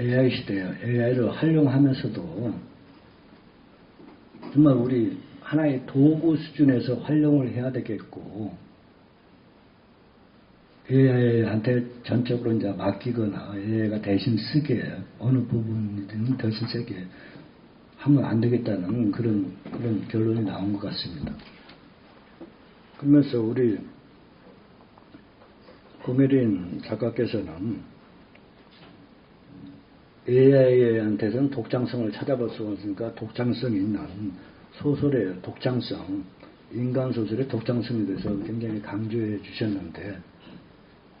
AI 시대에 AI를 활용하면서도 정말 우리 하나의 도구 수준에서 활용을 해야 되겠고 AI한테 전적으로 이제 맡기거나 AI가 대신 쓰게 어느 부분이든 대신 쓰게 하면 안 되겠다는 그런 그런 결론이 나온 것 같습니다. 그러면서 우리 고메린 작가께서는 AI한테서는 독창성을 찾아볼 수가 없으니까 독창성 있는 소설의 독창성, 인간 소설의 독창성에 대해서 굉장히 강조해 주셨는데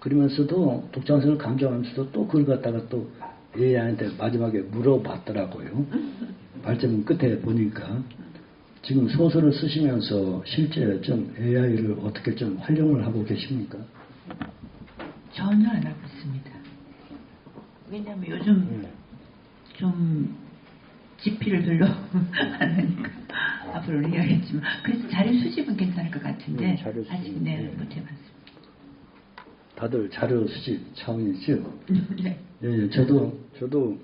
그러면서도 독창성을 강조하면서도 또 그걸 갖다가 또 AI한테 마지막에 물어봤더라고요. 발전 끝에 보니까 지금 소설을 쓰시면서 실제 좀 AI를 어떻게 좀 활용을 하고 계십니까? 전혀 안 하고 있습니다. 왜냐면 요즘 네. 좀 지피를 별로 안 하니까 앞으로 이야기했지만 그래서 자료 수집은 괜찮을 것 같은데 네. 아직 네, 네. 못 해봤습니다. 다들 자료 수집 차원이죠. 네. 예, 예, 저도 저도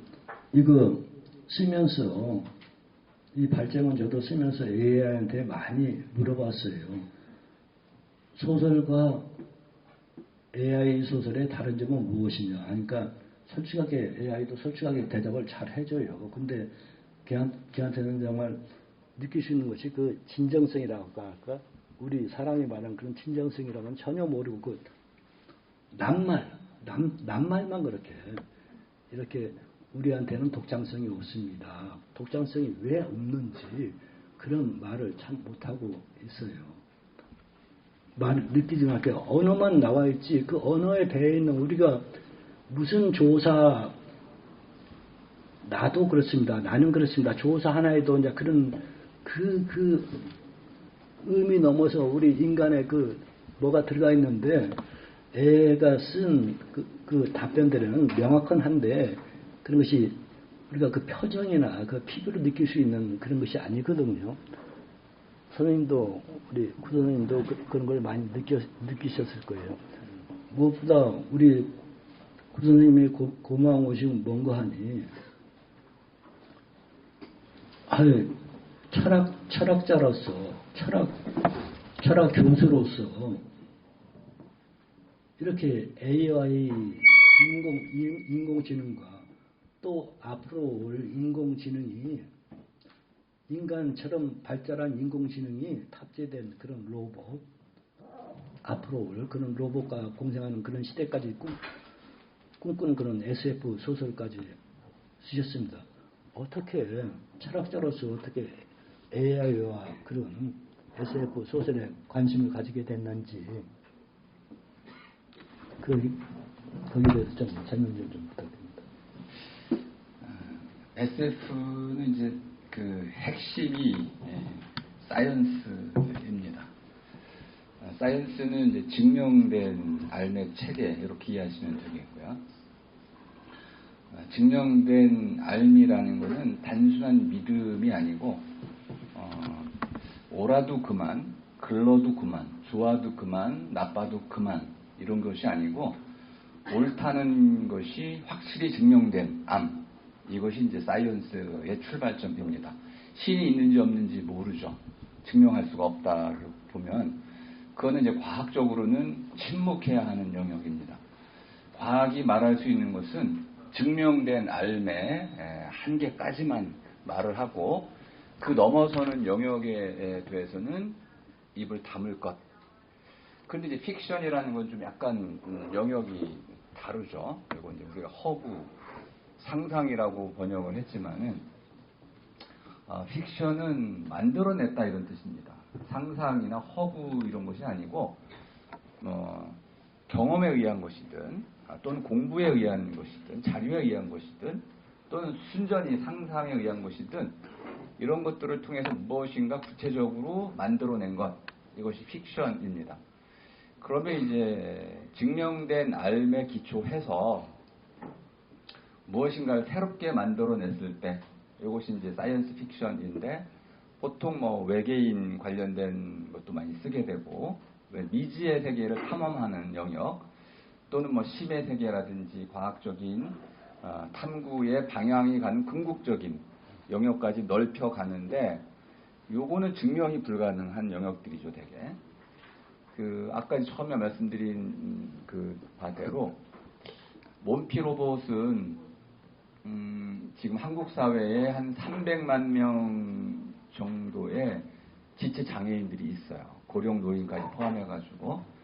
이거 쓰면서 이 발제문 저도 쓰면서 AI한테 많이 물어봤어요. 소설과 AI 소설의 다른 점은 무엇이냐? 그러니까 솔직하게 AI도 솔직하게 대답을 잘 해줘요. 근데 걔한, 걔한테는 정말 느낄 수 있는 것이 그 진정성이라고 할까? 우리 사람이 말하는 그런 진정성이라고는 전혀 모르고 그 낱말, 남, 낱말만 그렇게 이렇게 우리한테는 독창성이 없습니다. 독창성이 왜 없는지 그런 말을 참 못하고 있어요. 말 느끼지 않게 언어만 나와 있지 그 언어에 배어 있는 우리가 무슨 조사 나도 그렇습니다. 나는 그렇습니다. 조사 하나에도 이제 그런 그, 그 의미 넘어서 우리 인간의 그 뭐가 들어가 있는데 애가 쓴 그, 그 답변들은 명확한 한데 그런 것이 우리가 그 표정이나 그 피부로 느낄 수 있는 그런 것이 아니거든요. 선생님도 우리 구 선생님도 그, 런걸 많이 느껴, 느끼셨을 거예요. 무엇보다 우리 구 선생님이 고, 고마운 것이 뭔가 하니? 아유 철학 철학자로서 철학 철학 교수로서 이렇게 AI 인공 인- 인공지능과 또 앞으로 올 인공지능이 인간처럼 발달한 인공지능이 탑재된 그런 로봇 앞으로 올 그런 로봇과 공생하는 그런 시대까지 꿈, 꿈꾸는 그런 SF 소설까지 쓰셨습니다. 어떻게 철학자로서 어떻게 AI와 그런 SF 소설에 관심을 가지게 됐는지 그 거기에 대해서 좀 설명 좀, 좀 부탁드립니다. SF는 이제 그 핵심이 예, 사이언스입니다. 아, 사이언스는 이제 증명된 알맥 체계 이렇게 이해하시면 되겠고요. 아, 증명된 알미라는 것은 단순한 믿음이 아니고 어, 오라도 그만, 글러도 그만, 좋아도 그만, 나빠도 그만 이런 것이 아니고 옳다는 것이 확실히 증명된 암 이것이 이제 사이언스의 출발점입니다. 신이 있는지 없는지 모르죠. 증명할 수가 없다 보면 그거는 이제 과학적으로는 침묵해야 하는 영역입니다. 과학이 말할 수 있는 것은 증명된 알매 한계까지만 말을 하고 그 넘어서는 영역에 대해서는 입을 다물 것. 근데 이제 픽션이라는 건 좀 약간 음, 영역이 다르죠. 그리고 이제 우리가 허구, 상상이라고 번역을 했지만은 어, 픽션은 만들어냈다 이런 뜻입니다. 상상이나 허구 이런 것이 아니고 어, 경험에 의한 것이든 아, 또는 공부에 의한 것이든 자료에 의한 것이든 또는 순전히 상상에 의한 것이든 이런 것들을 통해서 무엇인가 구체적으로 만들어낸 것 이것이 픽션입니다. 그러면 이제 증명된 알에 기초해서 무엇인가를 새롭게 만들어냈을 때 이것이 이제 사이언스 픽션인데 보통 뭐 외계인 관련된 것도 많이 쓰게 되고 미지의 세계를 탐험하는 영역 또는 뭐 심의 세계라든지 과학적인 아, 탐구의 방향이 가는 궁극적인 영역까지 넓혀 가는데 요거는 증명이 불가능한 영역들이죠, 되게. 그 아까 처음에 말씀드린 음, 그 바대로 몬피 로봇은 음, 지금 한국 사회에 한 300만 명 정도의 지체 장애인들이 있어요. 고령 노인까지 포함해가지고.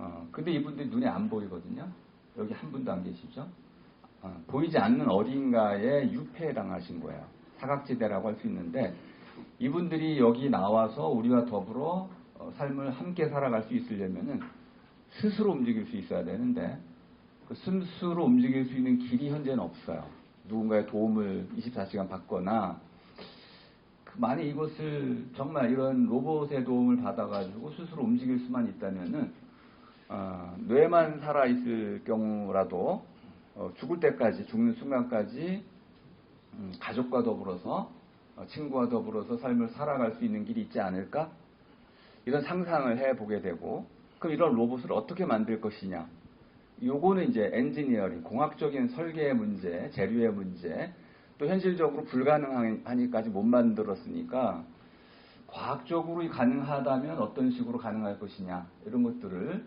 어, 근데 이분들이 눈에 안 보이거든요. 여기 한 분도 안 계시죠? 어, 보이지 않는 어딘가에 유폐당하신 거예요. 사각지대라고 할 수 있는데 이분들이 여기 나와서 우리와 더불어 어, 삶을 함께 살아갈 수 있으려면은 스스로 움직일 수 있어야 되는데 그 스스로 움직일 수 있는 길이 현재는 없어요. 누군가의 도움을 24시간 받거나 그 만약 이것을 정말 이런 로봇의 도움을 받아가지고 스스로 움직일 수만 있다면은 어, 뇌만 살아 있을 경우라도 어, 죽을 때까지 죽는 순간까지 음, 가족과 더불어서 어, 친구와 더불어서 삶을 살아갈 수 있는 길이 있지 않을까? 이런 상상을 해보게 되고 그럼 이런 로봇을 어떻게 만들 것이냐? 요거는 이제 엔지니어링, 공학적인 설계의 문제, 재료의 문제, 또 현실적으로 불가능하니까지 못 만들었으니까 과학적으로 가능하다면 어떤 식으로 가능할 것이냐 이런 것들을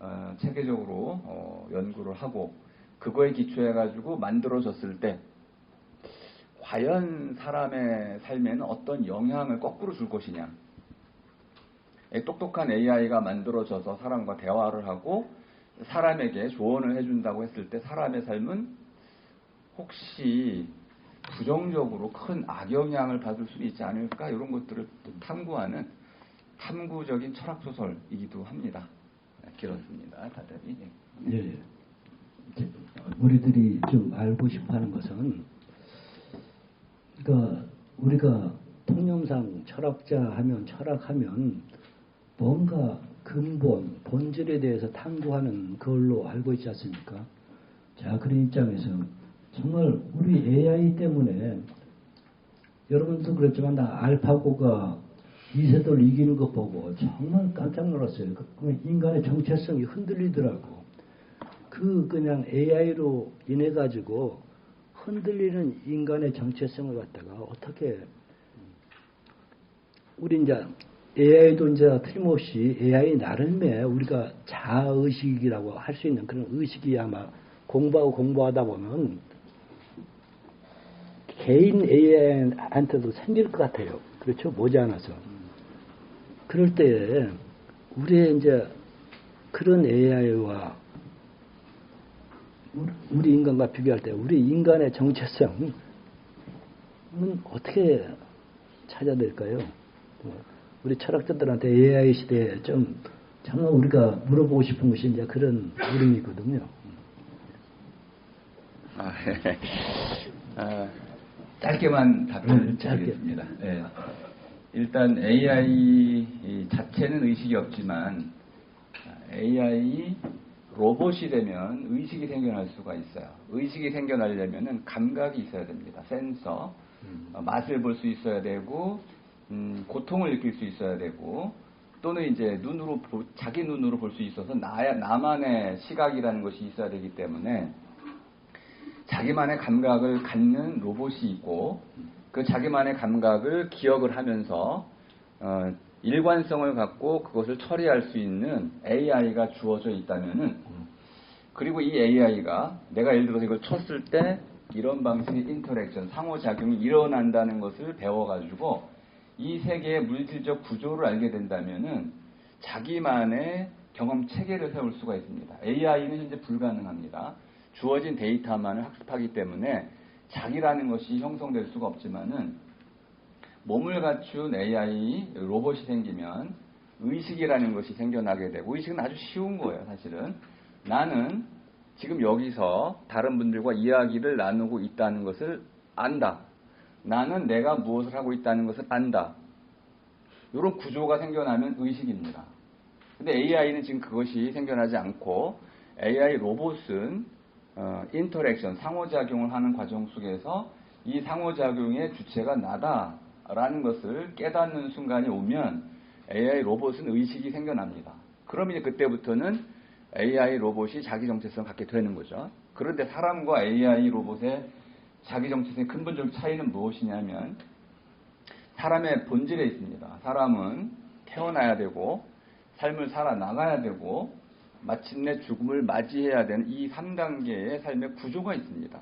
어, 체계적으로 어, 연구를 하고 그거에 기초해 가지고 만들어졌을 때 과연 사람의 삶에는 어떤 영향을 거꾸로 줄 것이냐 이 똑똑한 AI가 만들어져서 사람과 대화를 하고 사람에게 조언을 해준다고 했을 때 사람의 삶은 혹시 부정적으로 큰 악영향을 받을 수 있지 않을까 이런 것들을 또 탐구하는 탐구적인 철학 소설이기도 합니다. 네, 길었습니다. 다들이. 예, 예. 이제 우리들이 좀 알고 싶어 하는 것은, 그러니까 우리가 통념상 철학자 하면 철학하면 뭔가 근본, 본질에 대해서 탐구하는 그걸로 알고 있지 않습니까? 자, 그런 입장에서 정말 우리 AI 때문에 여러분도 그랬지만 나 알파고가 이세돌 이기는 거 보고 정말 깜짝 놀랐어요. 그 인간의 정체성이 흔들리더라고. 그 그냥 AI로 인해 가지고 흔들리는 인간의 정체성을 갖다가 어떻게 우리 이제 AI도 이제 틀림없이 AI 나름의 우리가 자의식이라고 할 수 있는 그런 의식이 아마 공부하고 공부하다 보면 개인 AI한테도 생길 것 같아요. 그렇죠? 모자라서. 그럴 때 우리의 이제 그런 AI와 우리 인간과 비교할 때 우리 인간의 정체성은 어떻게 찾아야 될까요? 우리 철학자들한테 AI 시대에 좀 정말 우리가 물어보고 싶은 것이 이제 그런 물음이거든요. 아, 예. 아, 짧게만 답변을 음, 짧게. 드리겠습니다. 예. 일단 AI 자체는 의식이 없지만 AI 로봇이 되면 의식이 생겨날 수가 있어요. 의식이 생겨나려면 감각이 있어야 됩니다. 센서, 어, 맛을 볼 수 있어야 되고, 음, 고통을 느낄 수 있어야 되고, 또는 이제 눈으로 보- 자기 눈으로 볼 수 있어서 나 나만의 시각이라는 것이 있어야 되기 때문에 자기만의 감각을 갖는 로봇이 있고 그 자기만의 감각을 기억을 하면서 어, 일관성을 갖고 그것을 처리할 수 있는 AI가 주어져 있다면은 그리고 이 AI가 내가 예를 들어서 이걸 쳤을 때 이런 방식의 인터랙션 상호작용이 일어난다는 것을 배워가지고 이 세계의 물질적 구조를 알게 된다면은 자기만의 경험 체계를 세울 수가 있습니다. AI는 현재 불가능합니다. 주어진 데이터만을 학습하기 때문에 자기라는 것이 형성될 수가 없지만은 몸을 갖춘 AI 로봇이 생기면 의식이라는 것이 생겨나게 되고 의식은 아주 쉬운 거예요, 사실은. 나는 지금 여기서 다른 분들과 이야기를 나누고 있다는 것을 안다. 나는 내가 무엇을 하고 있다는 것을 안다. 이런 구조가 생겨나면 의식입니다. 근데 AI는 지금 그것이 생겨나지 않고 AI 로봇은 어, 인터랙션, 상호작용을 하는 과정 속에서 이 상호작용의 주체가 나다라는 것을 깨닫는 순간이 오면 AI 로봇은 의식이 생겨납니다. 그럼 이제 그때부터는 AI 로봇이 자기 정체성을 갖게 되는 거죠. 그런데 사람과 AI 로봇의 자기 정체성의 근본적 차이는 무엇이냐면 사람의 본질에 있습니다. 사람은 태어나야 되고 삶을 살아나가야 되고 마침내 죽음을 맞이해야 되는 이 3단계의 삶의 구조가 있습니다.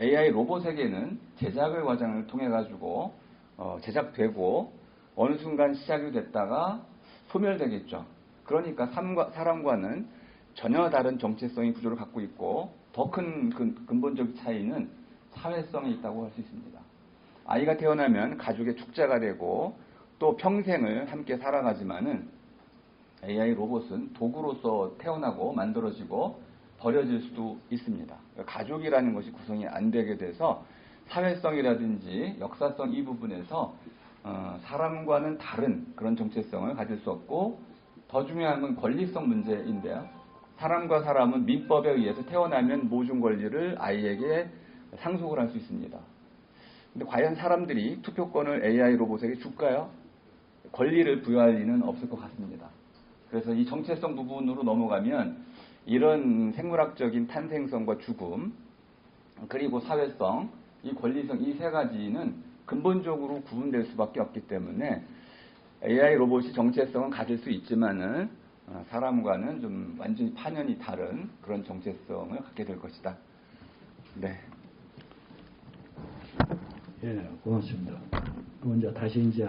AI 로봇에게는 제작의 과정을 통해 가지고 어, 제작되고 어느 순간 시작이 됐다가 소멸되겠죠. 그러니까 삶과, 사람과는 전혀 다른 정체성의 구조를 갖고 있고 더 큰 근본적 차이는 사회성에 있다고 할 수 있습니다. 아이가 태어나면 가족의 축자가 되고 또 평생을 함께 살아가지만은 AI 로봇은 도구로서 태어나고 만들어지고 버려질 수도 있습니다. 가족이라는 것이 구성이 안 되게 돼서 사회성이라든지 역사성 이 부분에서 어, 사람과는 다른 그런 정체성을 가질 수 없고 더 중요한 건 권리성 문제인데요. 사람과 사람은 민법에 의해서 태어나면 모든 권리를 아이에게 상속을 할 수 있습니다. 근데 과연 사람들이 투표권을 AI 로봇에게 줄까요? 권리를 부여할 리는 없을 것 같습니다. 그래서 이 정체성 부분으로 넘어가면 이런 생물학적인 탄생성과 죽음, 그리고 사회성, 이 권리성 이 세 가지는 근본적으로 구분될 수밖에 없기 때문에 AI 로봇이 정체성은 가질 수 있지만은 어, 사람과는 좀 완전히 파년이 다른 그런 정체성을 갖게 될 것이다. 네. 예, 고맙습니다. 이제 다시 이제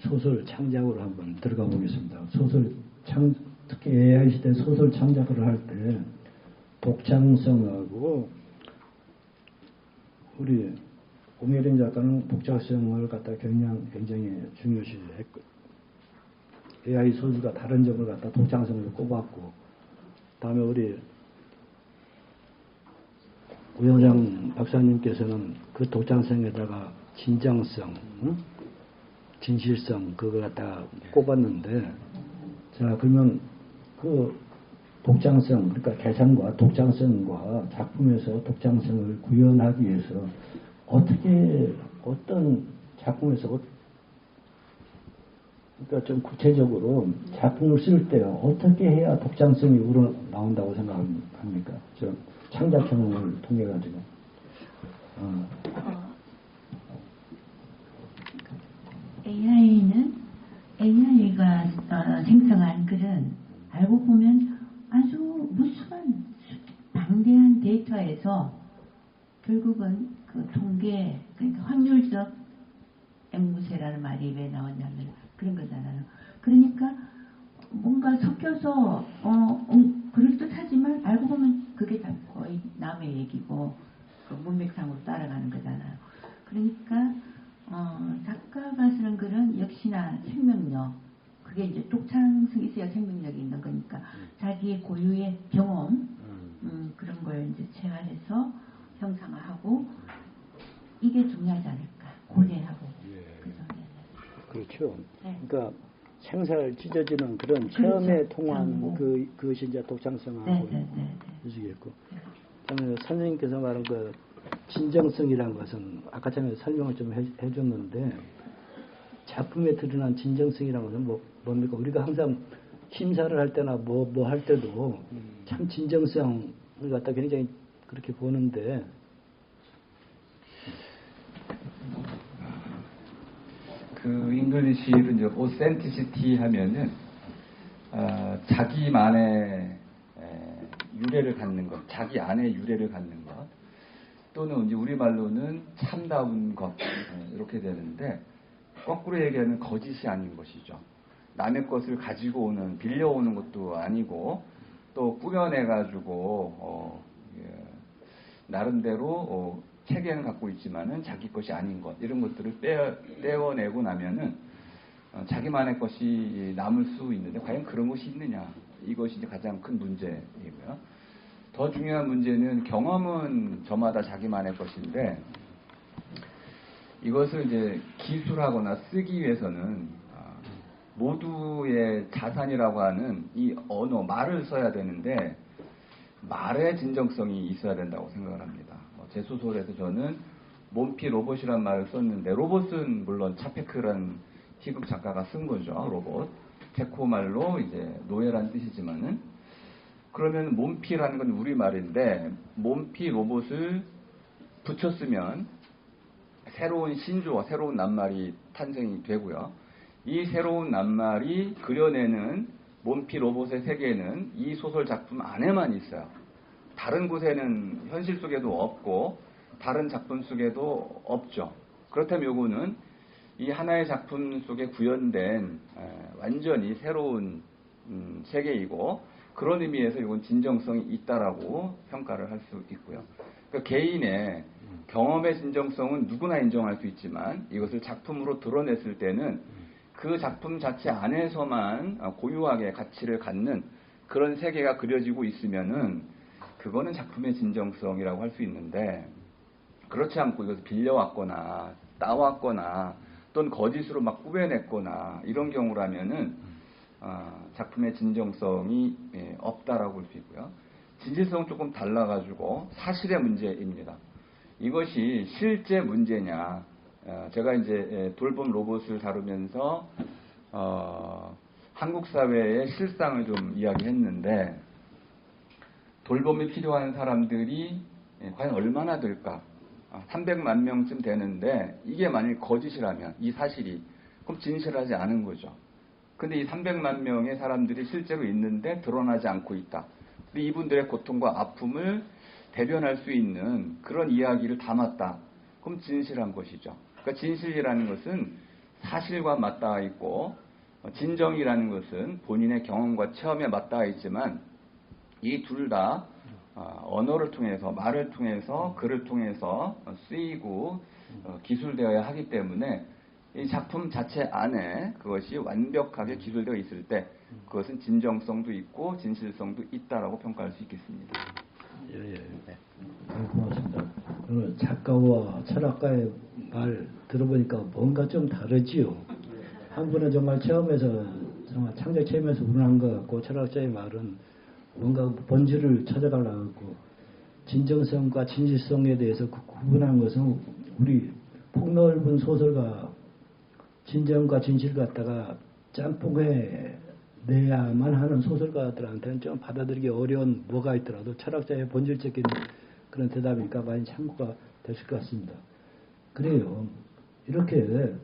소설 창작으로 한번 들어가 보겠습니다. 소설 창, 특히 AI 시대 소설 창작을 할때 독창성하고 우리 공예린 작가는 독창성을 갖다 굉장히, 굉장히 중요시 했고 AI 소설과 다른 점을 갖다 독창성으로 꼽았고 다음에 우리 우영장 박사님께서는 그 독창성에다가 진정성, 응? 진실성 그걸 갖다가 꼽았는데 자 그러면 그 독창성 그러니까 개성과 독창성과 작품에서 독창성을 구현하기 위해서 어떻게 어떤 작품에서 어- 그러니까 좀 구체적으로 작품을 쓸 때 어떻게 해야 독창성이 우러 나온다고 생각합니까? 저 창작형을 통해 가지고. 어, 어, AI는 AI가 어, 생성한 글은 알고 보면 아주 무수한 방대한 데이터에서 결국은 그 통계 그러니까 확률적 앵무새라는 말이 왜 나왔냐면 그런 거잖아요. 그러니까 뭔가 섞여서 어 음, 그럴듯하지만 알고 보면 그게 다 거의 남의 얘기고 그 문맥상으로 따라가는 거잖아요. 그러니까 어, 작가가 쓰는 글은 역시나 생명력 그게 이제 독창성이 있어야 생명력이 있는 거니까 자기의 고유의 경험 음, 그런 걸 이제 체화해서 형상화하고 이게 중요하지 않을까 고뇌하고 그죠? 네, 그렇죠. 네. 그러니까 생살 찢어지는 그런 그렇죠. 체험에 통한 정보. 그 그것이 이제 독창성하고 네, 네, 네, 네. 유지겠고. 그다음에 선생님께서 말한 그 진정성이라는 것은 아까 전에 설명을 좀 해, 해줬는데 작품에 드러난 진정성이라는 것은 뭐 뭡니까? 우리가 항상 심사를 할 때나 뭐 뭐 할 때도 참 진정성을 갖다 굉장히 그렇게 보는데 그 잉글리시로 이제 authenticity 하면은 어, 자기만의 에, 유래를 갖는 것, 자기 안에 유래를 갖는 것, 또는 이제 우리 말로는 참다운 것 에, 이렇게 되는데 거꾸로 얘기하면 거짓이 아닌 것이죠. 남의 것을 가지고 오는 빌려오는 것도 아니고 또 꾸며내 가지고 어, 예, 나름대로 어, 체계는 갖고 있지만은 자기 것이 아닌 것 이런 것들을 떼어, 떼어내고 나면은 어, 자기만의 것이 남을 수 있는데 과연 그런 것이 있느냐 이것이 이제 가장 큰 문제이고요. 더 중요한 문제는 경험은 저마다 자기만의 것인데 이것을 이제 기술하거나 쓰기 위해서는 아, 모두의 자산이라고 하는 이 언어 말을 써야 되는데 말의 진정성이 있어야 된다고 생각을 합니다. 어, 제 소설에서 저는 몸피 로봇이란 말을 썼는데 로봇은 물론 차페크란 희극 작가가 쓴 거죠 로봇 체코 말로 이제 노예란 뜻이지만은 그러면 몸피라는 건 우리말인데 몸피 로봇을 붙였으면 새로운 신조어, 새로운 낱말이 탄생이 되고요. 이 새로운 낱말이 그려내는 몸피 로봇의 세계는 이 소설 작품 안에만 있어요. 다른 곳에는 현실 속에도 없고 다른 작품 속에도 없죠. 그렇다면 요거는 이 하나의 작품 속에 구현된 에, 완전히 새로운 음, 세계이고 그런 의미에서 이건 진정성이 있다라고 평가를 할 수 있고요. 그러니까 개인의 경험의 진정성은 누구나 인정할 수 있지만 이것을 작품으로 드러냈을 때는 그 작품 자체 안에서만 어, 고유하게 가치를 갖는 그런 세계가 그려지고 있으면은 그거는 작품의 진정성이라고 할 수 있는데 그렇지 않고 이것을 빌려왔거나 따왔거나 또는 거짓으로 막 꾸며냈거나 이런 경우라면은 아, 작품의 진정성이 예, 없다라고 볼 수 있고요. 진실성은 조금 달라가지고 사실의 문제입니다. 이것이 실제 문제냐? 어, 제가 이제 예, 돌봄 로봇을 다루면서 어, 한국 사회의 실상을 좀 이야기했는데 돌봄이 필요한 사람들이 예, 과연 얼마나 될까? 아, 300만 명쯤 되는데 이게 만일 거짓이라면 이 사실이 그럼 진실하지 않은 거죠. 근데 이 300만 명의 사람들이 실제로 있는데 드러나지 않고 있다. 근데 이분들의 고통과 아픔을 대변할 수 있는 그런 이야기를 담았다. 그럼 진실한 것이죠. 그러니까 진실이라는 것은 사실과 맞닿아 있고 어, 진정이라는 것은 본인의 경험과 체험에 맞닿아 있지만 이 둘다 어, 언어를 통해서 말을 통해서 글을 통해서 어, 쓰이고 어, 기술되어야 하기 때문에 이 작품 자체 안에 그것이 완벽하게 기술되어 있을 때 그것은 진정성도 있고 진실성도 있다라고 평가할 수 있겠습니다. 예, 예. 네, 고맙습니다. 오늘 작가와 철학가의 말 들어보니까 뭔가 좀 다르지요. 한 분은 정말 체험에서 정말 창작 체험에서 우러난 것 같고 철학자의 말은 뭔가 본질을 찾아가려고 진정성과 진실성에 대해서 구- 구분하는 것은 우리 폭넓은 소설가 진정과 진실 갖다가 짬뽕해 내야만 하는 소설가들한테는 좀 받아들이기 어려운 뭐가 있더라도 철학자의 본질적인 그런 대답이니까 많이 참고가 되실 것 같습니다. 그래요. 이렇게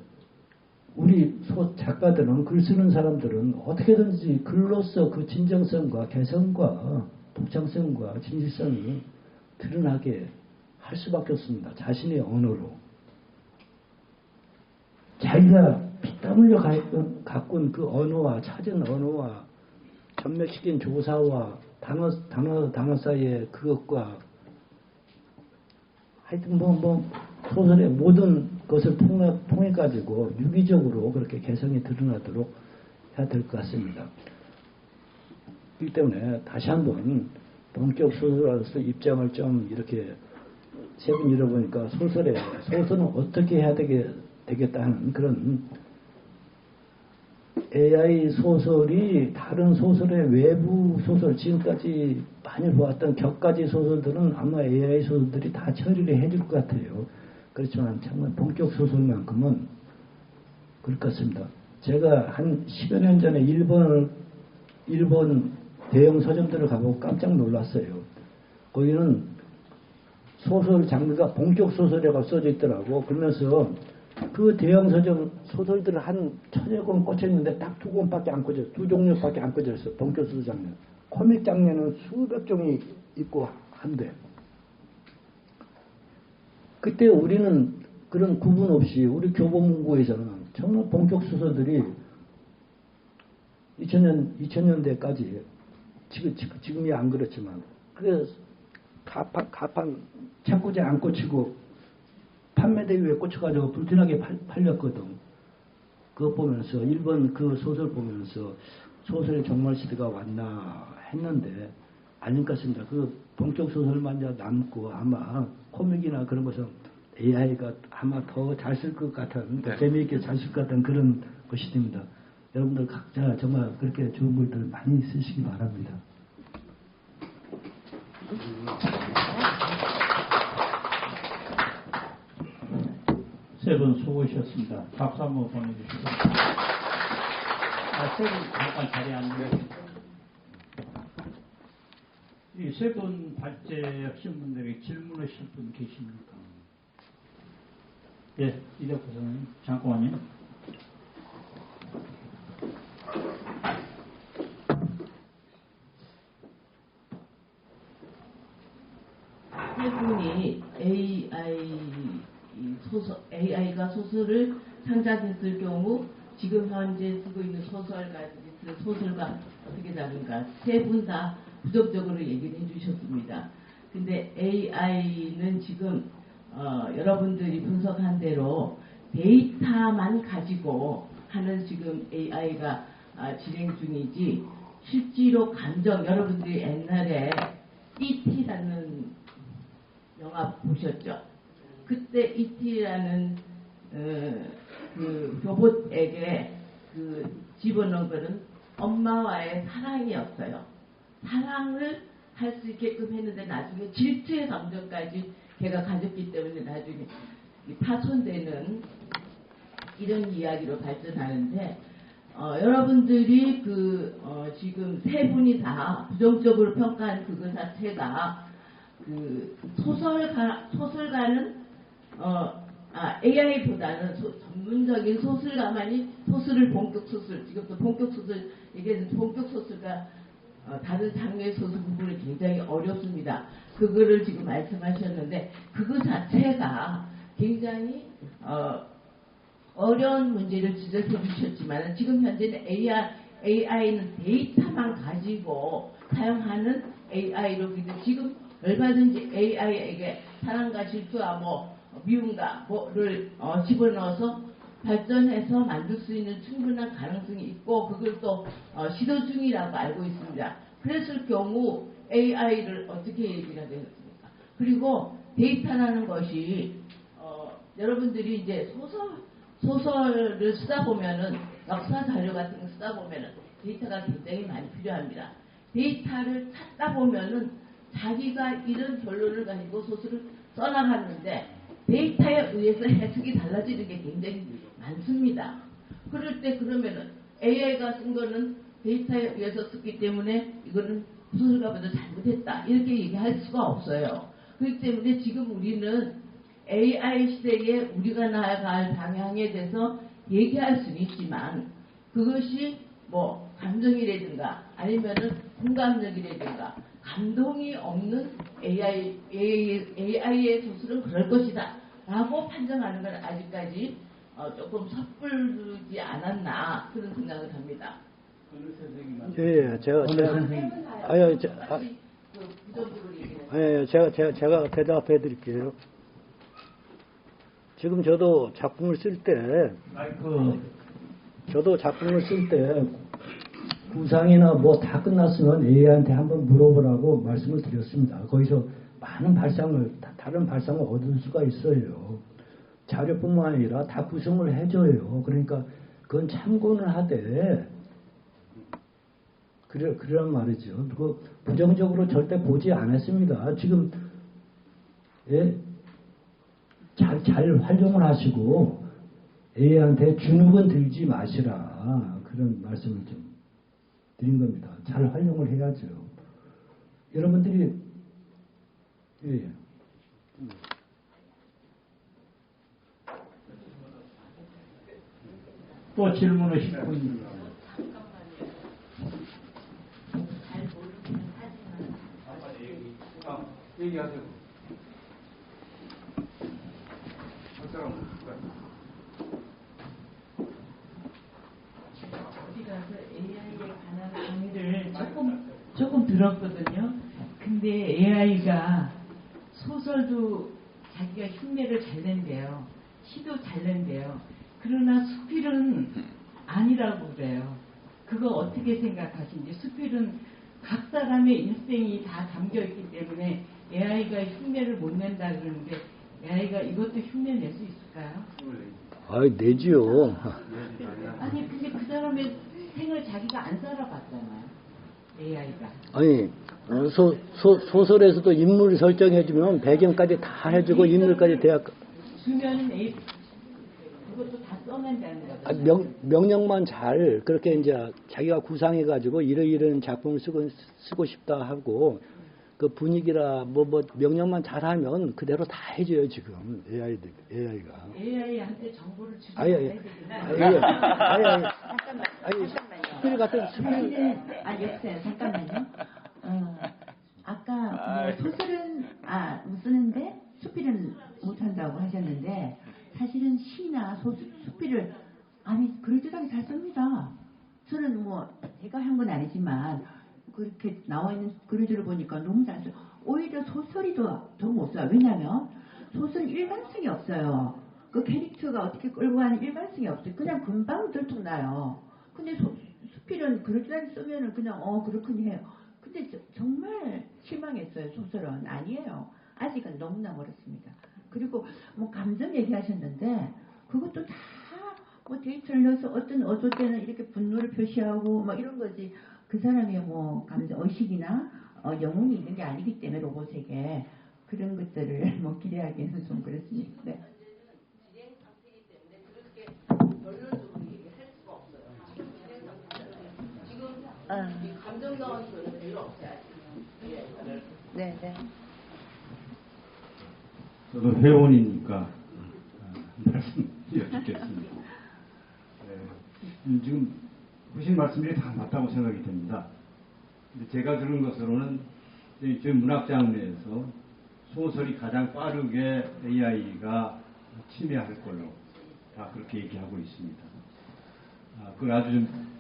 우리 소 작가들은 글 쓰는 사람들은 어떻게든지 글로서 그 진정성과 개성과 독창성과 진실성이 드러나게 할 수밖에 없습니다. 자신의 언어로. 자기가 피땀 흘려 가꾼- 그 언어와 찾은 언어와 전멸시킨 조사와 단어, 단어, 단어 사이의 그것과 하여튼 뭐, 뭐, 소설의 모든 것을 통해, 가지고 유기적으로 그렇게 개성이 드러나도록 해야 될 것 같습니다. 그렇기 때문에 다시 한번 본격 소설가로서 입장을 좀 이렇게 세분 잃어보니까 소설에, 소설은 어떻게 해야 되게, 되겠다는 그런 AI 소설이 다른 소설의 외부 소설, 지금까지 많이 보았던 격가지 소설들은 아마 AI 소설들이 다 처리를 해줄 것 같아요. 그렇지만 정말 본격 소설만큼은 그럴 것 같습니다. 제가 한 10여 년 전에 일본을, 일본 대형 서점들을 가보고 깜짝 놀랐어요. 거기는 소설 장르가 본격 소설이라고 써져 있더라고. 그러면서 그 대형 서점 소설들을 한 천여 권 꽂혀 있는데 딱 두 권밖에 안 꽂혀, 두 종류밖에 안 꽂혀 있어. 본격 소설 장르. 코믹 장르는 수백 종이 있고 한데. 그때 우리는 그런 구분 없이 우리 교보문고에서는 정말 본격 소설들이 2000년, 2000년대까지 지금, 지금, 지금이 안 그렇지만 그 가판, 가판 책꽂이에 안 꽂히고 판매대 위에 꽂혀가지고 불티나게 팔, 팔렸거든. 그거 보면서 일본 그 소설 보면서 소설의 종말 시대가 왔나 했는데 아닌 것 같습니다. 그 본격 소설만 이제 남고 아마 코믹이나 그런 것은 AI가 아마 더 잘 쓸 것 같은 더 네. 재미있게 잘 쓸 것 같은 그런 것이 됩니다. 여러분들 각자 정말 그렇게 좋은 글들 많이 쓰시기 바랍니다. 세 분 수고하셨습니다. 박수 한번 보내주시고. 아, 세분 잠깐 자리에 앉으세요. 이세분 발제하신 분들에게 질문하실 분 계십니까? 예, 이덕호 선생님, 잠깐만요. 세 분이 AI 소설, AI가 소설을 창작했을 경우 지금 현재 쓰고 있는 소설가, 소설가 어떻게 다른가 세 분 다 부정적으로 얘기를 해주셨습니다. 근데 AI는 지금 어, 여러분들이 분석한 대로 데이터만 가지고 하는 지금 AI가 아, 진행 중이지 실제로 감정 여러분들이 옛날에 ET라는 영화 보셨죠? 그때 이티라는 어, 그 로봇에게 그 집어넣은 거는 엄마와의 사랑이었어요. 사랑을 할 수 있게끔 했는데 나중에 질투의 감정까지 걔가 가졌기 때문에 나중에 이 파손되는 이런 이야기로 발전하는데 어, 여러분들이 그 어, 지금 세 분이 다 부정적으로 평가한 그거 자체가 그 소설가 소설가는 어, 아, AI보다는 전문적인 소설가만이 소설을 본격 소설 지금도 본격 소설 얘기해서 본격 소설가 어, 다른 장르의 소설 부분이 굉장히 어렵습니다. 그거를 지금 말씀하셨는데 그거 자체가 굉장히 어, 어려운 문제를 지적해 주셨지만 지금 현재는 AI, AI는 데이터만 가지고 사용하는 AI로 지금 얼마든지 AI에게 사랑과 질투와 뭐 미움과 뭐를 어, 집어넣어서 발전해서 만들 수 있는 충분한 가능성이 있고 그걸 또 어, 시도 중이라고 알고 있습니다. 그랬을 경우 AI를 어떻게 얘기가 되겠습니까? 그리고 데이터라는 것이 어, 여러분들이 이제 소설 소설을 쓰다 보면은 역사 자료 같은 거 쓰다 보면은 데이터가 굉장히 많이 필요합니다. 데이터를 찾다 보면은 자기가 이런 결론을 가지고 소설을 써나가는데 데이터에 의해서 해석이 달라지는 게 굉장히 많습니다. 그럴 때 그러면은 AI가 쓴 거는 데이터에 의해서 썼기 때문에 이거는 소설가보다 잘못했다 이렇게 얘기할 수가 없어요. 그렇기 때문에 지금 우리는 AI 시대에 우리가 나아갈 방향에 대해서 얘기할 수는 있지만 그것이 뭐 감정이라든가 아니면은 공감력이라든가 감동이 없는 AI, AI의 소설은 그럴 것이다. 라고 판정하는 건 아직까지 어, 조금 섣불지 않았나 그런 생각을 합니다. 예, 예, 제가, 제가, 아유, 저, 아, 같이 그 부정적으로 얘기를 예, 예, 제가, 제가, 제가 대답해 드릴게요. 지금 저도 작품을 쓸 때, 마이크, 저도 작품을 쓸 때, 구상이나 뭐 다 끝났으면 AI한테 한번 물어보라고 말씀을 드렸습니다. 거기서 많은 발상을, 다- 다른 발상을 얻을 수가 있어요. 자료뿐만 아니라 다 구성을 해줘요. 그러니까 그건 참고는 하되, 그래, 그런 말이죠. 그 부정적으로 절대 보지 않았습니다. 지금, 예, 잘, 잘 활용을 하시고, AI한테 주눅은 들지 마시라. 그런 말씀을 좀 드린 겁니다. 잘 활용을 해야죠. 여러분들이, 예, 예. 또 질문하실 분. 잘 모르기는 하지만 얘기하세요. 어디 가서 AI에 관한 강의를 조금 조금 들었거든요. 근데 AI가 소설도 자기가 흉내를 잘 낸대요. 시도 잘 낸대요. 그러나 수필은 아니라고 그래요. 그거 어떻게 생각하신지 수필은 각 사람의 인생이 다 담겨 있기 때문에 AI가 흉내를 못 낸다 그러는데 AI가 이것도 흉내 낼 수 있을까요? 아이, 내지요. 아니 근데 그 사람의 생을 자기가 안 살아봤잖아요. AI가. 아니, 어, 소, 소, 소설에서도 인물 설정해주면 배경까지 다 해주고 인물까지 대학, 주면 A 그것도 다 써낸다는 아, 거죠. 명, 명령만 잘 그렇게 이제 자기가 구상해가지고 이러이러한 작품을 쓰고, 쓰고 싶다 하고 그 분위기라 뭐 뭐 명령만 잘하면 그대로 다 해줘요 지금 AI AI가. AI한테 정보를 주지 아예 아예. 아예 아예 같은 스피릿 사실은 아 여보세요 잠깐만요. 어, 아까 뭐 소설은 아 쓰는데 수필은 못한다고 하셨는데 사실은 시나 소, 수필을 아니 그럴듯하게 잘 씁니다. 저는 뭐 제가 한 건 아니지만 그렇게 나와 있는 글들을 보니까 너무 잘 써. 오히려 소설이 더더못 써요. 왜냐하면 소설은 일관성이 없어요. 그 캐릭터가 어떻게 끌고 가는 일관성이 없어요. 그냥 금방 들통나요. 근데 소, 수필은 그럴듯하게 쓰면은 그냥 어 그렇군요 해요. 근데 저- 정말 실망했어요. 소설은 아니에요. 아직은 너무나 멀었습니다. 그리고 뭐 감정 얘기하셨는데 그것도 다 뭐 데이터를 넣어서 어떤 어떨 때는 이렇게 분노를 표시하고 막 이런 거지 그 사람의 뭐 감정 의식이나 어, 영혼이 있는 게 아니기 때문에 로봇에게 그런 것들을 뭐 기대하기는 좀 그렇습니다. 네. 이 감정 나온 거는 별로 없어요. 네, 네. 저도 회원이니까 아, 말씀드리겠습니다. 네, 음, 지금 하신 말씀들이 다 맞다고 생각이 됩니다. 근데 제가 들은 것으로는 저희 저희 문학 장르에서 소설이 가장 빠르게 AI가 침해할 걸로 다 그렇게 얘기하고 있습니다. 아, 그걸 아주 좀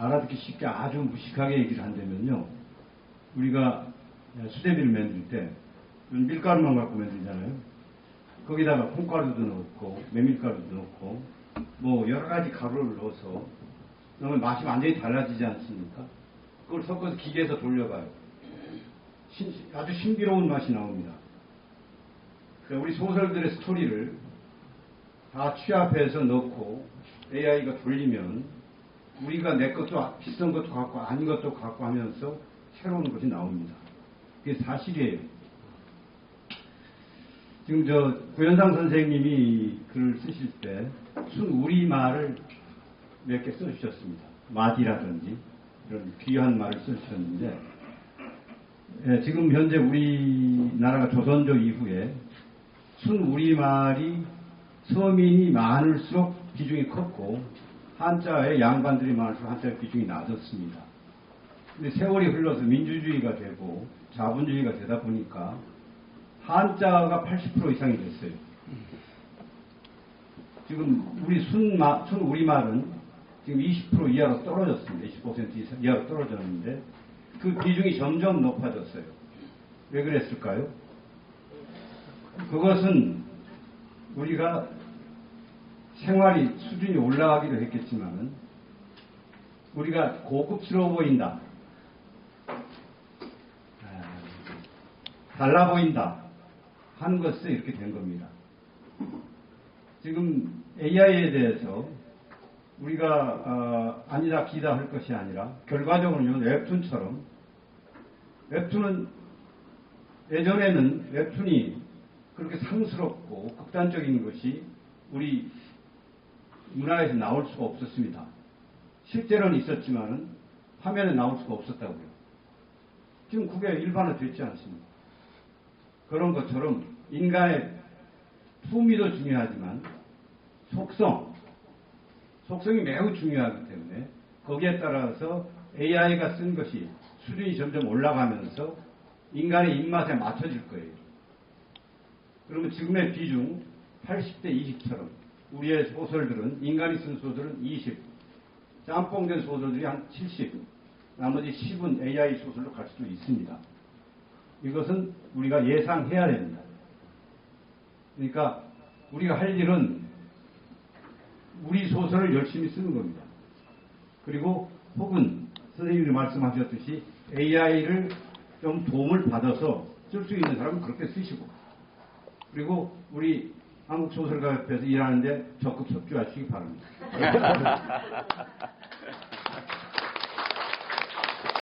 알아듣기 쉽게 아주 무식하게 얘기를 한다면요. 우리가 수제비를 만들 때 밀가루만 갖고 만들잖아요. 거기다가 콩가루도 넣고 메밀가루도 넣고 뭐 여러 가지 가루를 넣어서 넣으면 맛이 완전히 달라지지 않습니까? 그걸 섞어서 기계에서 돌려봐요. 신- 아주 신비로운 맛이 나옵니다. 그러니까 우리 소설들의 스토리를 다 취합해서 넣고 AI가 돌리면 우리가 내 것도 비싼 것도 갖고 아닌 것도 갖고 하면서 새로운 것이 나옵니다. 그게 사실이에요. 지금 저 구현상 선생님이 글을 쓰실 때 순우리 말을 몇 개 써주셨습니다. 마디라든지 이런 귀한 말을 써주셨는데 예, 지금 현재 우리나라가 조선조 이후에 순우리 말이 서민이 많을수록 비중이 컸고 한자의 양반들이 많을수록 한자의 비중이 낮았습니다. 근데 세월이 흘러서 민주주의가 되고 자본주의가 되다 보니까 한자가 80% 이상이 됐어요. 지금 우리 순마, 순 우리말은 지금 20% 이하로 떨어졌습니다. 20% 이상, 이하로 떨어졌는데 그 비중이 점점 높아졌어요. 왜 그랬을까요? 그것은 우리가 생활이 수준이 올라가기도 했겠지만은 우리가 고급스러워 보인다. 아, 달라 보인다. 하는 것에 이렇게 된 겁니다. 지금 AI에 대해서 우리가 어, 아니다 기다 할 것이 아니라 결과적으로는 웹툰처럼 웹툰은 예전에는 웹툰이 그렇게 상스럽고 극단적인 것이 우리 문화에서 나올 수가 없었습니다. 실제로는 있었지만은 화면에 나올 수가 없었다고요. 지금 그게 일반화됐지 않습니까? 그런 것처럼 인간의 품위도 중요하지만 속성, 속성이 매우 중요하기 때문에 거기에 따라서 AI가 쓴 것이 수준이 점점 올라가면서 인간의 입맛에 맞춰질 거예요. 그러면 지금의 비중 80대 20처럼 우리의 소설들은 인간이 쓴 소설은 20, 짬뽕된 소설들이 한 70, 나머지 10은 AI 소설로 갈 수도 있습니다. 이것은 우리가 예상해야 됩니다. 그러니까 우리가 할 일은 우리 소설을 열심히 쓰는 겁니다. 그리고 혹은 선생님이 말씀하셨듯이 AI를 좀 도움을 받아서 쓸 수 있는 사람은 그렇게 쓰시고 그리고 우리 한국 소설가 협회에서 일하는데 적극 협조하시기 바랍니다.